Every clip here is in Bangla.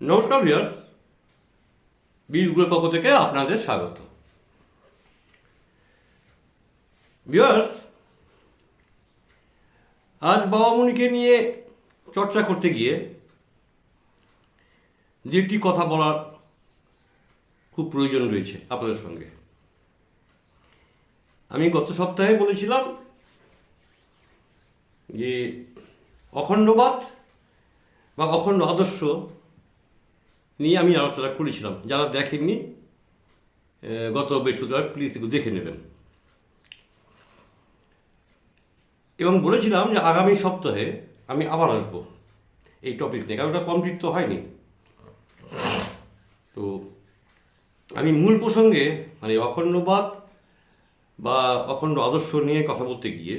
নমস্কার ভিউয়ার্স। বীরগুলোর পক্ষ থেকে আপনাদের স্বাগত। ভিউয়ার্স, আজ বাবা মনিকে নিয়ে চর্চা করতে গিয়ে যে একটি কথা বলার খুব প্রয়োজন রয়েছে আপনাদের সঙ্গে। আমি গত সপ্তাহে বলেছিলাম যে অখণ্ডবাদ বা অখণ্ড আদর্শ নিয়ে আমি আলোচনা করেছিলাম। যারা দেখেননি গত বৃহস্পতিবার প্লিজ একটু দেখে নেবেন। এবং বলেছিলাম যে আগামী সপ্তাহে আমি আবার আসব এই টপিক নিয়ে, কারণ ওটা কমপ্লিট তো হয়নি। তো আমি মূল প্রসঙ্গে মানে অখণ্ডবাদ বা অখণ্ড আদর্শ নিয়ে কথা বলতে গিয়ে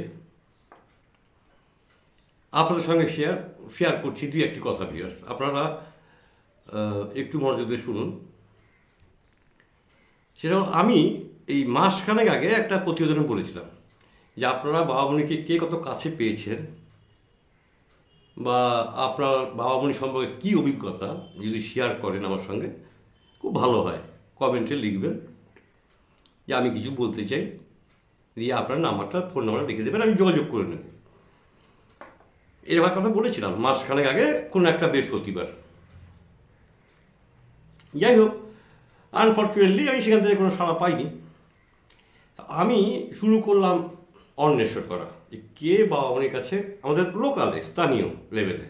আপনাদের সঙ্গে শেয়ার শেয়ার করছি দুই একটি কথা ভিউয়ার্স আপনারা একটু মনোযোগ শুনুন। সেটা আমি এই মাসখানেক আগে একটা প্রতিবেদন বলেছিলাম যে আপনারা বাবামণিকে কে কত কাছে পেয়েছেন বা আপনার বাবামণি সম্পর্কে কী অভিজ্ঞতা, যদি শেয়ার করেন আমার সঙ্গে, খুব ভালো হয়। কমেন্টে লিখবেন যে আমি কিছু বলতে চাই। দিয়ে আপনার নাম্বারটা ফোন নাম্বারটা লিখে দেবেন, আমি যোগাযোগ করে নেব। এরকম কথা বলেছিলাম মাসখানেক আগে, কোনো একটা বৃহস্পতিবার। যাই হোক আনফর্চুনেটলি আমি সেখান থেকে কোনো সাড়া পাইনি। আমি শুরু করলাম অন্বেষণ করা। যে কে বাবামণির কাছে আমাদের লোকালে স্থানীয় লেভেলে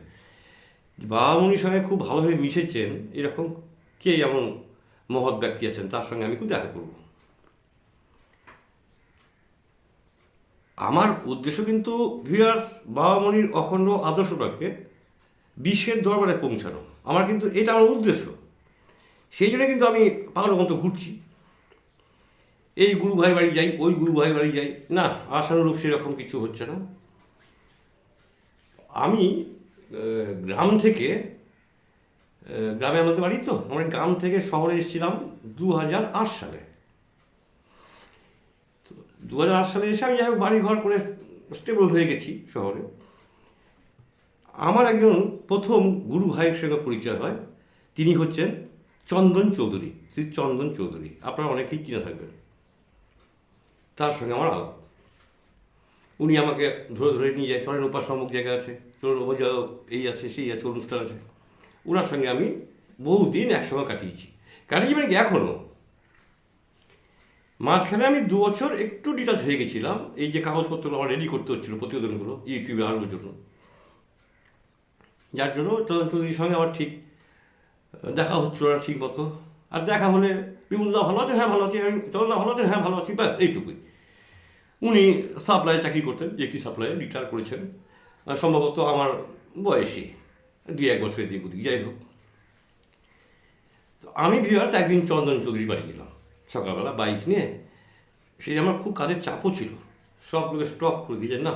বাবামণির সঙ্গে খুব ভালোভাবে মিশেছেন, এরকম কে এমন মহৎ ব্যক্তি আছেন, তার সঙ্গে আমি খুব দেখা করব। আমার উদ্দেশ্য কিন্তু ভিউয়ার্স বাবামণির অখণ্ড আদর্শটাকে বিশ্বের দরবারে পৌঁছানো। আমার কিন্তু এটা আমার উদ্দেশ্য। সেই জন্য কিন্তু আমি পাগলের মতো ঘুরছি। এই গুরু ভাই বাড়ি যাই, ওই গুরু ভাই বাড়ি যাই। না আশানুরূপ সেরকম কিছু হচ্ছে না। আমি গ্রাম থেকে গ্রামে আমাদের বাড়ি তো, আমরা গ্রাম থেকে শহরে এসেছিলাম দু হাজার আট সালে। দু হাজার আট সালে এসে আমি যাই হোক বাড়ি ঘর করে স্টেবল হয়ে গেছি শহরে। আমার একজন প্রথম গুরু ভাইয়ের সঙ্গে পরিচয় হয়। তিনি হচ্ছেন চন্দন চৌধুরী, শ্রী চন্দন চৌধুরী। আপনারা অনেকেই চিনে থাকবেন। তার সঙ্গে আমার আলাপ। উনি আমাকে ধরে ধরে নিয়ে যায়, চলেন উপাস জায়গা আছে, চলুন যাও এই আছে, সেই আছে, অনুষ্ঠান আছে। ওনার সঙ্গে আমি বহুদিন একসঙ্গে কাটিয়েছি। কাটিয়েছি মানে এখনও মাঝখানে আমি দু বছর একটু ডিটাচ হয়ে গেছিলাম। এই যে কাগজপত্র আমার রেডি করতে হচ্ছিল প্রতিবেদনগুলো, ইউটিউবে আনবার জন্য। যার জন্য চন্দন চৌধুরীর সঙ্গে আমার ঠিক দেখা হচ্ছিল না ঠিক মতো। আর দেখা হলে বিপুলদা ভালো আছেন হ্যাঁ ভালো আছি আমি চন্দনদা ভালো আছেন হ্যাঁ ভালো আছি, ব্যাস, এইটুকুই। উনি সাপ্লাই চাকরি করতেন একটি সাপ্লাইয়ে রিটায়ার করেছেন। সম্ভবত আমার বয়সী, দুই এক বছরের দিক ওদিক, যাই হোক। আমি ভিউয়ার্স একদিন চন্দন চৌধুরী বাড়ি গেলাম সকালবেলা বাইক নিয়ে। সেই আমার খুব কাজের চাপও ছিল। সব লোকে স্টপ করে দিয়ে না,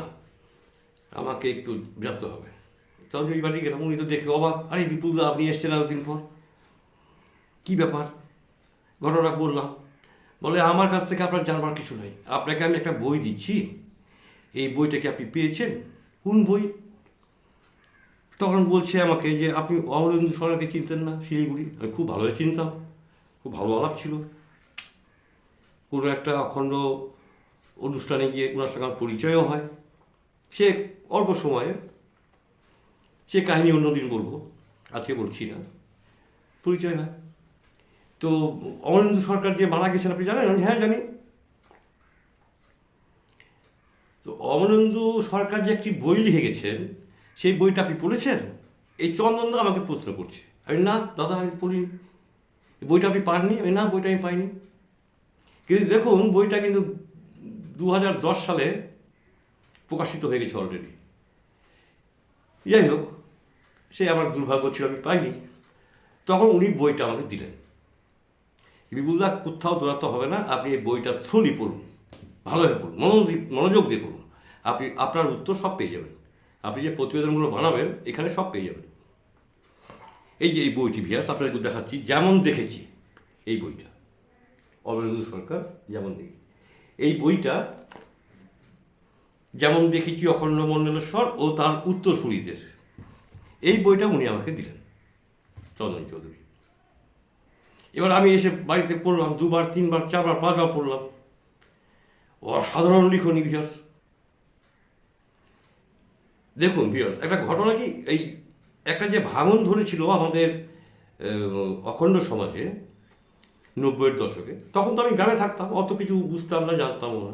আমাকে একটু বেরোতে হবে। চন্দন চৌধুরী বাড়ি গেলাম, উনি তো দেখে অবাক। আরে বিপুলদা আপনি এসছেন এতদিন পর। কী ব্যাপার? ঘটনা বললাম। বলে, আমার কাছ থেকে আপনার জানবার কিছু নাই। আপনাকে আমি একটা বই দিচ্ছি। এই বইটা কি আপনি পেয়েছেন? কোন বই? তখন বলছে আমাকে যে, আপনি অমরেন্দ্র সরকারকে চিনতেন না, শিলিগুড়ি? আমি খুব ভালোই চিনতাম। খুব ভালো আলাপ ছিল। কোনো একটা অখণ্ড অনুষ্ঠানে গিয়ে ওনার সঙ্গে পরিচয়ও হয়। সে অল্প সময়ে সে কাহিনী অন্যদিন বলব। আজকে বলছি না। পরিচয় হয়। তো অমরেন্দ্র সরকার যে মারা গেছেন, আপনি জানেন? আমি হ্যাঁ জানি। তো অমরেন্দ্র সরকার যে একটি বই লিখে গেছেন, সেই বইটা আপনি পড়েছেন? এই চন্দনদা আমাকে প্রশ্ন করছে। আমি না, দাদা, আমি পড়িনি। বইটা আপনি পাননি? আমি না, বইটা আমি পাইনি। কিন্তু দেখুন, বইটা কিন্তু দু হাজার দশ সালে প্রকাশিত হয়ে গেছে অলরেডি যাই হোক সে আমার দুর্ভাগ্য ছিল আমি পাইনি। তখন উনি বইটা আমাকে দিলেন। বিপুলদা কোথাও দৌড়াতে হবে না, আপনি এই বইটা থ্রুলি পড়ুন। ভালোভাবে পড়ুন, মনোযোগ মনোযোগ দিয়ে পড়ুন। আপনি, আপনার উত্তর সব পেয়ে যাবেন। আপনি যে প্রতিবেদনগুলো বানাবেন, এখানে সব পেয়ে যাবেন। এই যে এই বইটি ভিয়াস আপনাদের দেখাচ্ছি, যেমন দেখেছি এই বইটা। অমরেন্দ্র সরকার, যেমন দেখি। এই বইটা যেমন দেখেছি অখণ্ড মণ্ডলেশ্বর ও তার উত্তরসূরিদের। এই বইটা উনি আমাকে দিলেন, চন্দন চৌধুরী। এবার আমি এসে বাড়িতে পড়লাম, দুবার, তিনবার, চারবার, পাঁচবার পড়লাম। অসাধারণ লিখনি ভিয়াস দেখুন ভিয়াস একটা ঘটনা কি? এই একটা যে ভাঙন ধরেছিল আমাদের অখণ্ড সমাজে নব্বইয়ের দশকে, তখন তো আমি গ্রামে থাকতাম, অত কিছু বুঝতাম না, জানতামও না।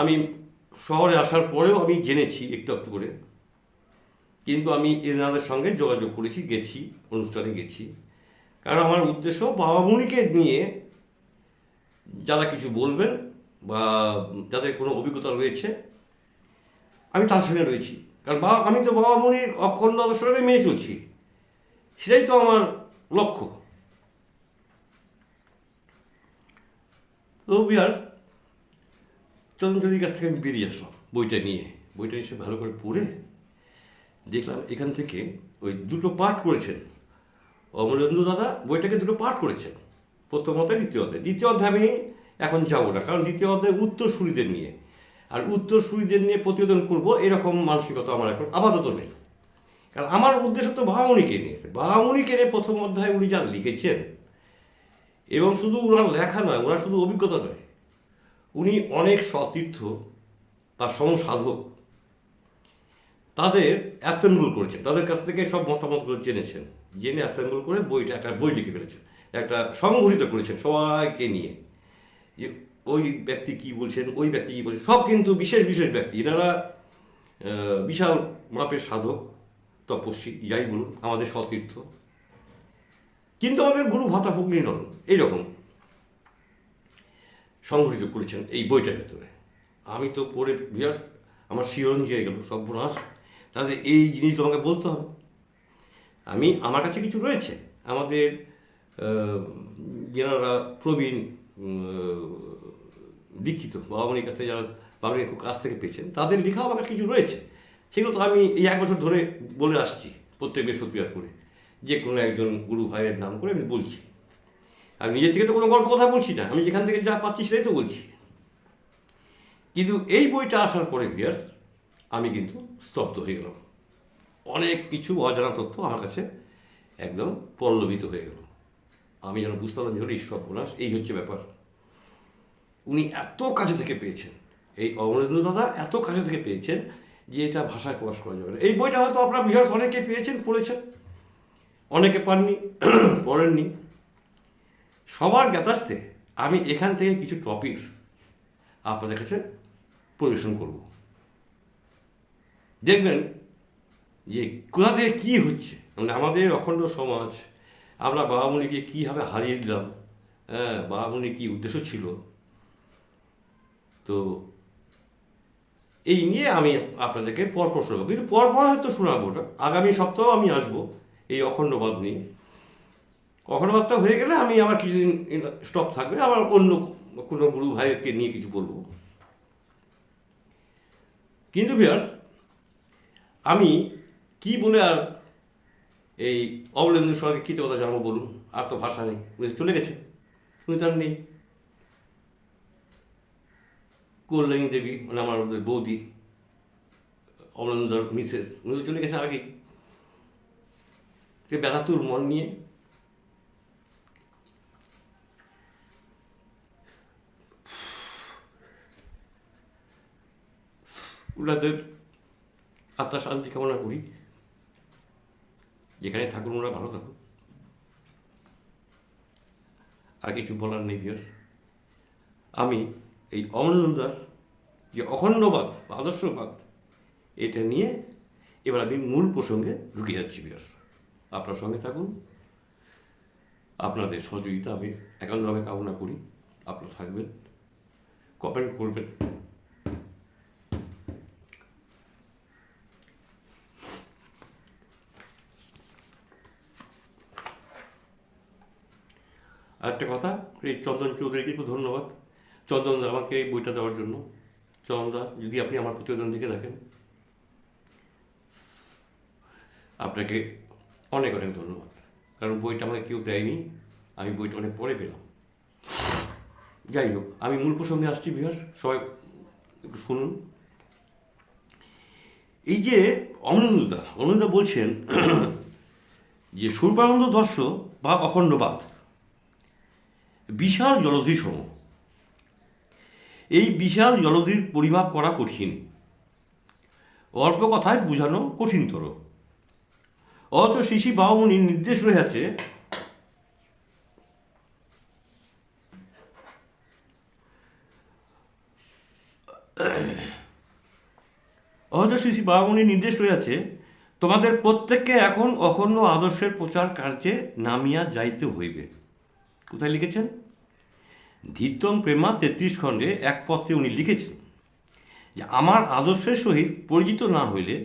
আমি শহরে আসার পরেও আমি জেনেছি একটু একটু করে। কিন্তু আমি এনাদের সঙ্গে যোগাযোগ করেছি, গেছি, অনুষ্ঠানে গেছি। কারণ আমার উদ্দেশ্য বাবা মুনিকে নিয়ে যারা কিছু বলবেন বা যাদের কোনো অভিজ্ঞতা রয়েছে, আমি তার সঙ্গে রয়েছি। কারণ বাবা, আমি তো বাবা মনির অখণ্ড আদর্শকে মেয়ে চলছি। সেটাই তো আমার লক্ষ্য। তো বিয়ার্স চন্দ্রদির কাছ থেকে আমি বেরিয়ে আসলাম বইটা নিয়ে। বইটা এসে ভালো করে পড়ে দেখলাম এখান থেকে ওই দুটো পাঠ করেছেন। অমরেন্দ্র দাদা বইটাকে দুটো পাঠ করেছেন। প্রথম অধ্যায়, দ্বিতীয় অধ্যায়। দ্বিতীয় অধ্যায় আমি এখন যাব না, কারণ দ্বিতীয় অধ্যায় উত্তরসূরিদের নিয়ে। আর উত্তরসূরিদের নিয়ে প্রতিবেদন করব, এরকম মানসিকতা আমার এখন আপাতত নেই। কারণ আমার উদ্দেশ্য তো বাহামণিকে নিয়ে। বাহামণিকে নিয়ে প্রথম অধ্যায় উনি যা লিখেছেন, এবং শুধু ওনার লেখা নয় ওনার শুধু অভিজ্ঞতা নয়, উনি অনেক সতীর্থ বা সমসাধক। তাদের অ্যাসেম্বল করেছেন, তাদের কাছ থেকে সব মতামতগুলো জেনেছেন। জেনে অ্যাসেম্বল করে বইটা একটা বই লিখে ফেলেছেন, একটা সংগঠিত করেছেন সবাইকে নিয়ে। যে ওই ব্যক্তি কি বলছেন, ওই ব্যক্তি কী বলছেন, সব কিন্তু বিশেষ বিশেষ ব্যক্তি। এনারা বিশাল মাপের সাধক, তপস্বী, যাই বলুন, আমাদের সতীর্থ। কিন্তু আমাদের গুরু ভাতা ভগ্নী নন, এইরকম সংগঠিত করেছেন এই বইটার ভেতরে। আমি তো পড়ে বিয়ার্স আমার শিরণ গিয়ে গেল, সর্বনাশ। তাহলে এই জিনিস তোমাকে বলতে হবে। আমি, আমার কাছে কিছু রয়েছে। আমাদের যারা প্রবীণ দীক্ষিত বাবামণির কাছ থেকে যারা বাবামণির খুব কাছ থেকে পেয়েছেন, তাদের লেখাও আমার কিছু রয়েছে। সেগুলো তো আমি এই এক বছর ধরে বলে আসছি, প্রত্যেক বৃহস্পতিবার করে। যে কোনো একজন গুরু ভাইয়ের নাম করে আমি বলছি। আর নিজের থেকে তো কোনো গল্প কথা বলছি না। আমি যেখান থেকে যা পাচ্ছি সেটাই তো বলছি। কিন্তু এই বইটা আসার পরে বিয়ার্স আমি কিন্তু স্তব্ধ হয়ে গেলাম। অনেক কিছু অজানা তথ্য আমার কাছে একদম পল্লবিত হয়ে গেল। আমি যেন বুঝতে পারলাম যে, হলো ঈশ্বর বোনাস এই হচ্ছে ব্যাপার। উনি এত কাছে থেকে পেয়েছেন, এই অমরেন্দ্র দাদা এত কাছে থেকে পেয়েছেন যে, এটা ভাষায় প্রকাশ করা যাবে না। এই বইটা হয়তো আপনার বিহার অনেকে পেয়েছেন, পড়েছেন। অনেকে পাননি, পড়েননি। সবার জ্ঞাতার্থে আমি এখান থেকে কিছু টপিকস আপনাদের কাছে পরিবেশন করব। দেখবেন যে কোথা থেকে কী হচ্ছে? মানে আমাদের অখণ্ড সমাজ, আমরা বাবা বাবামণিকে কীভাবে হারিয়ে দিলাম হ্যাঁ বাবা বাবামণির কী উদ্দেশ্য ছিল? তো এই নিয়ে আমি আপনাদেরকে পরপর শোনাবো কিন্তু পরপর হয়তো শোনাবো না আগামী সপ্তাহ আমি আসব এই অখণ্ডবাদ নিয়ে। অখণ্ডবাদটা হয়ে গেলে আমি আবার কিছুদিন স্টপ থাকবে। আবার অন্য কোনো গুরু ভাইকে নিয়ে কিছু বলব। কিন্তু ভিয়ার্স আমি কি বলে আর এই অবলেন্দু সরকারকে কী কথা জানব বলুন? আর তো ভাষা নেই। উনি চলে গেছে। উনি তার নেই। কল্যাণী দেবী মানে আমার ওদের বৌদি অমলেন্দুদার মিসেস, উনি চলে গেছে আগেই। সে ব্যথাতুর মন নিয়ে। ওনাদের আত্মা শান্তি কামনা করি। যেখানে থাকুন ওরা ভালো থাকুন আর কিছু বলার নেই ভিয়ার্স আমি এই অমরনন্দার যে অখণ্ডবাদ বা আদর্শবাদ, এটা নিয়ে এবার আমি মূল প্রসঙ্গে ঢুকে যাচ্ছি ভিয়ার্স আপনার সঙ্গে থাকুন। আপনাদের সহযোগিতা আমি একান্তভাবে কামনা করি। আপনারা থাকবেন। কমেন্ট করবেন আরেকটা কথা এই চন্দন চৌধুরীকে খুব ধন্যবাদ চন্দন দা আমাকে এই বইটা দেওয়ার জন্য। চন্দন দা, যদি আপনি আমার প্রতিবেদন দেখে দেখেন। আপনাকে অনেক অনেক ধন্যবাদ। কারণ বইটা আমাকে কেউ দেয়নি, আমি বইটা অনেক পরে পেলাম। যাই হোক, আমি মূল প্রসঙ্গে আসছি বিহাস সবাই একটু শুনুন। এই যে অমরেন্দ্রদা অমরেন্দ্রদা বলছেন যে সূর্বানন্দ দর্শ বা অখণ্ডবাদ। বিশাল জলধি সম এই বিশাল জলধির পরিমাপ করা কঠিন। অল্প কথায় বোঝানো কঠিনতর। অত শিশি বাউমনির নির্দেশ রয়েছে, অথচ শ্রী বাবামণির নির্দেশ রয়েছে, তোমাদের প্রত্যেককে এখন অখণ্ড আদর্শের প্রচার কার্যে নামিয়া যাইতে হইবে। কোথায় লিখেছেন? ধীতম প্রেমা তেত্রিশ খণ্ডে এক পত্রে উনি লিখেছেন যে, আমার আদর্শের সহিত পরিচিত না হইলে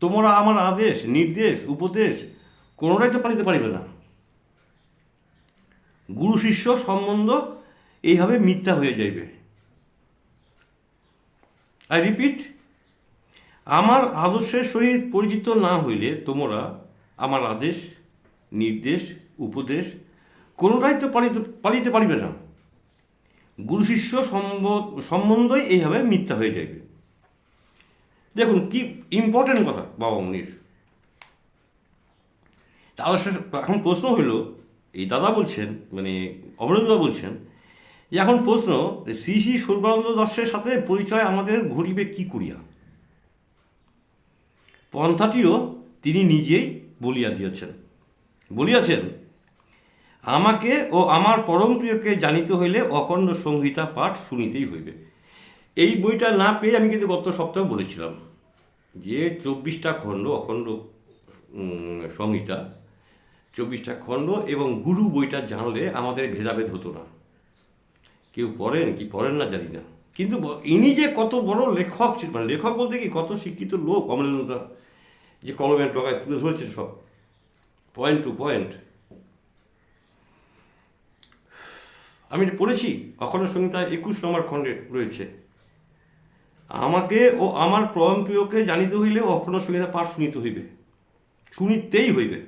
তোমরা আমার আদেশ, নির্দেশ, উপদেশ কোনোটাই তো পালিতে পারিবে না। গুরু শিষ্য সম্বন্ধ এইভাবে মিথ্যা হয়ে যাইবে। আই রিপিট আমার আদর্শের সহিত পরিচিত না হইলে তোমরা আমার আদেশ, নির্দেশ, উপদেশ কোনোটাই তো পালিত, পালিতে পারিবে না। গুরু শিষ্য সম্ব- সম্বন্ধই এইভাবে মিথ্যা হয়ে যাইবে। দেখুন কি ইম্পর্টেন্ট কথা, বাবা মনির। আদর্শ এখন প্রশ্ন হইল, এই দাদা বলছেন মানে অমরেন্দ্র বলছেন এখন প্রশ্ন শ্রী শ্রী সর্বানন্দ দর্শের সাথে পরিচয় আমাদের ঘটিবে কি করিয়া? পন্থাটিও তিনি নিজেই বলিয়া দিয়েছেন। বলিয়াছেন আমাকে ও আমার পরম প্রিয়কে জানিতে হইলে অখণ্ড সংহিতা পাঠ শুনিতেই হইবে। এই বইটা না পেয়ে আমি কিন্তু গত সপ্তাহে বলেছিলাম যে চব্বিশটা খণ্ড অখণ্ড সংহিতা, চব্বিশটা খণ্ড এবং গুরু বইটা জানলে আমাদের ভেদাভেদ হতো না। কেউ পড়েন কি পড়েন না জানি না। কিন্তু ইনি যে কত বড় লেখক মানে লেখক বলতে কি কত শিক্ষিত লোক অমরেন্দ্রদা যে কলমের টকায় তুলে ধরেছেন সব। পয়েন্ট টু পয়েন্ট আমি পড়েছি অখণ্ড সংহিতা একুশ নম্বর খণ্ডে রয়েছে। আমাকে ও আমার প্রয়ম প্রিয়কে জানিতে হইলে অখণ্ড সংহিতা পাঠ শুনিতে হইবে। শুনিতেই হইবে।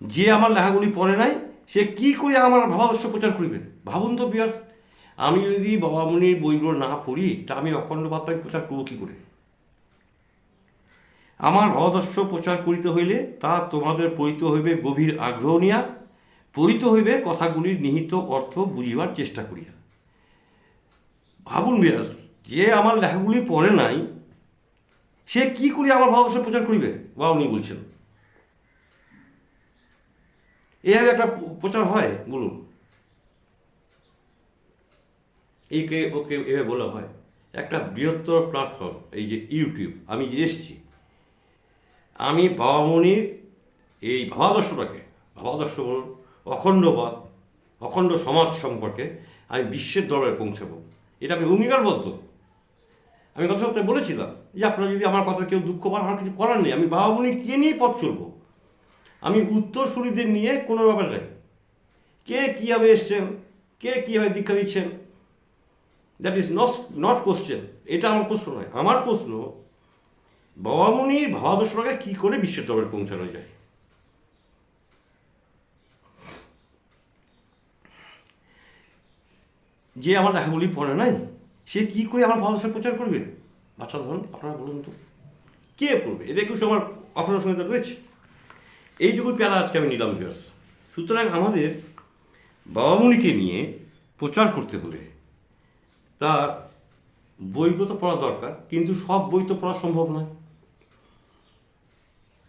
যে আমার লেখাগুলি পড়ে নাই, সে কি করে আমার ভাবাদর্শ প্রচার করিবে? ভাবুন তো বিয়ার্স, আমি যদি বাবা বাবামণির বইগুলো না পড়ি, তা আমি অখণ্ড বার্তায় প্রচার করব কী করে? আমার ভাবাদর্শ প্রচার করিতে হইলে তা তোমাদের পড়িতে হইবে গভীর আগ্রহ নিয়া পড়িত হইবে কথাগুলির নিহিত অর্থ বুঝিবার চেষ্টা করিয়া। ভাবুন বিয়াস যে আমার লেখাগুলি পড়ে নাই, সে কি করি আমার ভাবাদর্শ প্রচার করিবে? বা উনি বলছেন। এভাবে একটা প্রচার হয়, বলুন। একে ওকে এভাবে বলা হয়। একটা বৃহত্তর প্ল্যাটফর্ম এই যে ইউটিউব আমি যে এসেছি, আমি বাবামণির এই ভাবাদর্শটাকে, ভাবাদর্শ বলুন অখণ্ডবাদ অখণ্ড সমাজ সম্পর্কে আমি বিশ্বের দরবারে পৌঁছাবো। এটা আমি অঙ্গীকারবদ্ধ আমি গত সপ্তাহে বলেছিলাম যে আপনারা যদি আমার কথা কেউ দুঃখ পান, আমার কিছু করার নেই, আমি বাবামণি কে নিয়ে পথ চলবো? আমি উত্তরসূরিদের নিয়ে কোনো ব্যাপার নেই। কে কীভাবে এসছেন, কে কীভাবে দীক্ষা দিচ্ছেন that is not not question এটা আমার প্রশ্ন নয়। আমার প্রশ্ন বাবামণির ভাবাদর্শটাকে কী করে বিশ্বের দরবারে পৌঁছানো যায়? যে আমার লেখাগুলি পড়ে নাই, সে কি করে আমার ভাবাদর্শ প্রচার করবে? বাচ্চা ধরুন, আপনারা বলুন তো, কে করবে? এটা একুশ আমার অখণ্ড সংহিতা রয়েছে। এইটুকু পেয়ারা আজকে আমি নিলাম বিয়াস সুতরাং আমাদের বাবা বাবামণিকে নিয়ে প্রচার করতে হলে তার বইগুলো তো পড়া দরকার, কিন্তু সব বই তো পড়া সম্ভব নয়।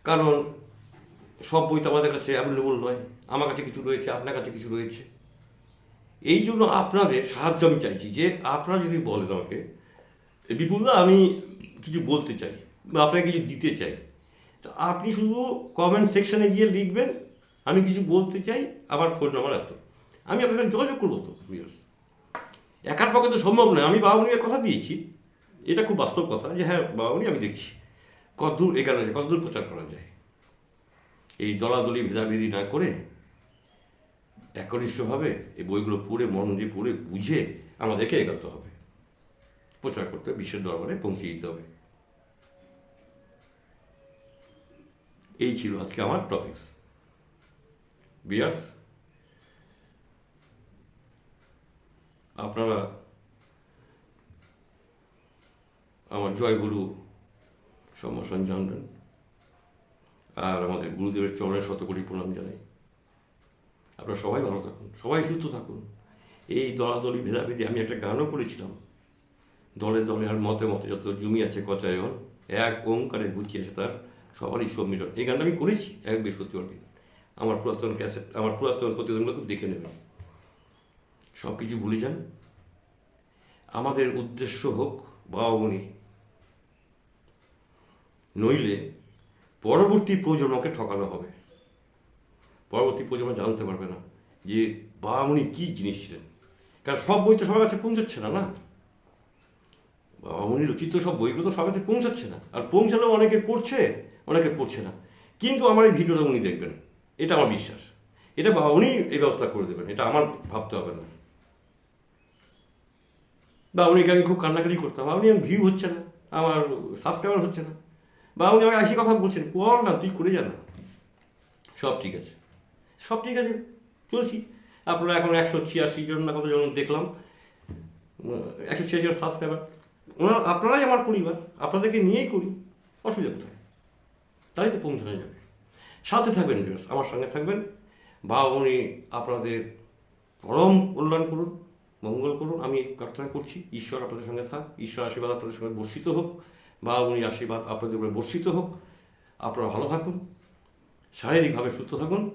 কারণ সব বই তো আমাদের কাছে অ্যাভেলেবল নয়। আমার কাছে কিছু রয়েছে, আপনার কাছে কিছু রয়েছে। এই জন্য আপনাদের সাহায্য আমি চাইছি যে আপনারা যদি বলেন আমাকে বিপুলদা, আমি কিছু বলতে চাই বা আপনাকে কিছু দিতে চাই। তো আপনি শুধু কমেন্ট সেকশনে গিয়ে লিখবেন, আমি কিছু বলতে চাই, আমার ফোন নাম্বার এত। আমি আপনার সাথে যোগাযোগ করব তো ভিউয়ার্স একার পক্ষে তো সম্ভব নয়। আমি বাবা বাবামণিকে কথা দিয়েছি। এটা খুব বাস্তব কথা যে হ্যাঁ বাবা বাবামণি আমি দেখছি। কতদূর এগানো যায়, কতদূর প্রচার করা যায়। এই দলাদলি, ভেদাভেদি না করে একনিষ্ঠভাবে এই বইগুলো পড়ে মন দিয়ে পড়ে, বুঝে আমাদেরকে এগাতে হবে। প্রচার করতে হবে, বিশ্বের দরবারে পৌঁছে দিতে হবে। এই ছিল আজকে আমার টপিকস বিয়াস, আপনারা আমার জয়গুরু সম্ভাষণ জানবেন। আর আমাদের গুরুদেবের চরণে শত কোটি প্রণাম জানাই। আপনারা সবাই ভালো থাকুন, সবাই সুস্থ থাকুন। এই দলাদলি, ভেদাভেদি আমি একটা গানও করেছিলাম। দলে দলে আর মতে মতে যত জমি আছে কচায়ন, এক ওঙ্কারে গুছিয়েছে তার সবারই সম্মিলন। এই গানটা আমি করেছি এক বৃহস্পতিবার দিন। আমার পুরাতন ক্যাসেট, আমার পুরাতন প্রতিবেদনগুলো দেখে নেবেন। সব কিছু ভুলে যান। আমাদের উদ্দেশ্য হোক বাবামণি নইলে পরবর্তী প্রজন্মকে ঠকানো হবে। পরবর্তী প্রজন্ম জানতে পারবে না যে বাবামণি কী জিনিস ছিলেন। কারণ সব বই তো সবার কাছে পৌঁছাচ্ছে না না? বাবামণি রচিত সব বইগুলো তো সবার কাছে পৌঁছাচ্ছে না। আর পৌঁছালেও অনেকে পড়ছে অনেকে পড়ছে না। কিন্তু আমার এই ভিডিওটা উনি দেখবেন। এটা আমার বিশ্বাস। এটা বাবা উনি এই ব্যবস্থা করে দেবেন। এটা আমার ভাবতে হবে না। বা উনিকে আমি খুব কান্নাকাটি করতাম। বা উনি আমি ভিউ হচ্ছে না, আমার সাবস্ক্রাইবার হচ্ছে না। বা উনি আমাকে একই কথা বলছেন, কর না, তুই করে যা না। সব ঠিক আছে। সব ঠিক আছে, চলছি। আপনারা এখন একশো ছিয়াশি জন না কতজন দেখলাম। একশো ছিয়াশি জন সাবস্ক্রাইবার ওনারা, আপনারাই আমার পরিবার, আপনাদেরকে নিয়েই করি, অসুবিধা কোথায়? তাই তো পৌঁছানো যাবে। সাথে থাকবেন বিকজ আমার সঙ্গে থাকবেন। বা উনি আপনাদের পরম কল্যাণ করুন, মঙ্গল করুন। আমি প্রার্থনা করছি, ঈশ্বর আপনাদের সঙ্গে থাক, ঈশ্বর আশীর্বাদ আপনাদের সঙ্গে বর্ষিত হোক। বা উনি আশীর্বাদ আপনাদের উপরে বর্ষিত হোক। আপনারা ভালো থাকুন, শারীরিকভাবে সুস্থ থাকুন।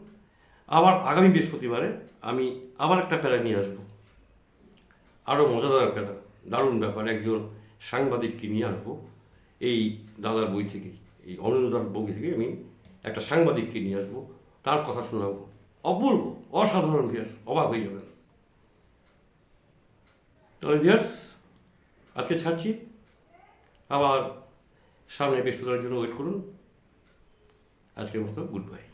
আবার আগামী বৃহস্পতিবারে আমি আবার একটা প্যারা নিয়ে আসব। আরও মজাদার প্যারা দারুণ ব্যাপার, একজন সাংবাদিককে নিয়ে আসব। এই দাদার বই থেকে, এই অনিন্দার বই থেকে আমি একটা সাংবাদিককে নিয়ে আসব। তার কথা শোনাবো। অপূর্ব, অসাধারণ ভিয়াস অবাক হয়ে যাবেন। তবে ভিয়াস আজকে ছাড়ছি। আবার সামনে বৃহস্পতিবার জন্য ওয়েট করুন। আজকের মতো গুড বাই।